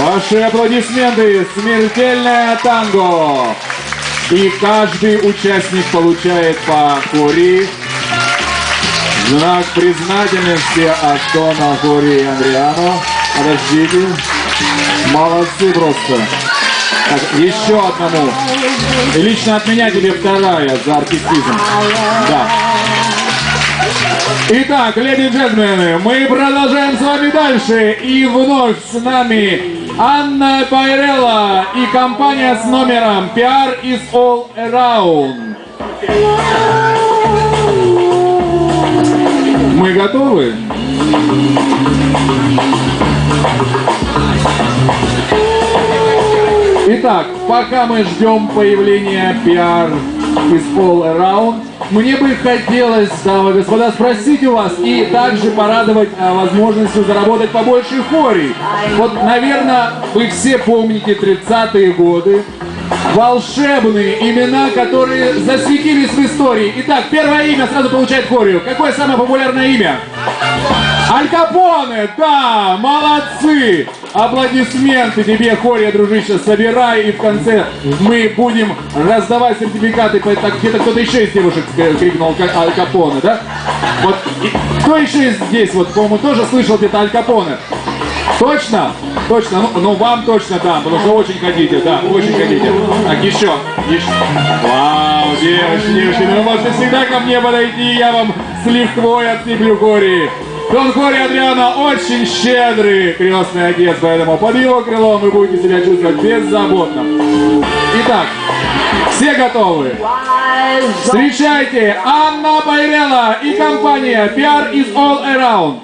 Ваши аплодисменты. Смертельное танго. И каждый участник получает по. В Знак признательности Астона Хори и Андриано. Подождите. Молодцы просто. Так, еще одному. И лично от меня тебе вторая за артистизм. Да. Итак, леди и джентльмены, мы продолжаем с вами дальше. И вновь с нами Анна Пайрелла и компания с номером PR is all around. Мы готовы? Итак, пока мы ждем появления PR из All Around, мне бы хотелось, дамы и господа, спросить у вас и также порадовать а, возможностью заработать побольше хорей. Вот, наверное, вы все помните 30-е годы, волшебные имена, которые засветились в истории. Итак, первое имя сразу получает хорию. Какое самое популярное имя? Аль Капоне, да, молодцы! Аплодисменты тебе, Хория, дружище, собирай, и в конце мы будем раздавать сертификаты. Так, где-то кто-то еще из девушек э, крикнул Аль Капоне, да? Вот, и кто еще здесь, вот, по-моему, тоже слышал где-то Аль Капоне? Точно? Точно? Ну, ну, вам точно да, потому что очень хотите, да, очень хотите. Так, еще, еще. Вау, девочки, девочки, ну вы можете всегда ко мне подойти, я вам с лихвой отсыплю Кори. Дон Кори Адриана очень щедрый крестный отец, поэтому под его крылом вы будете себя чувствовать беззаботно. Итак, все готовы? Встречайте, Анна Байрела и компания PR is all around.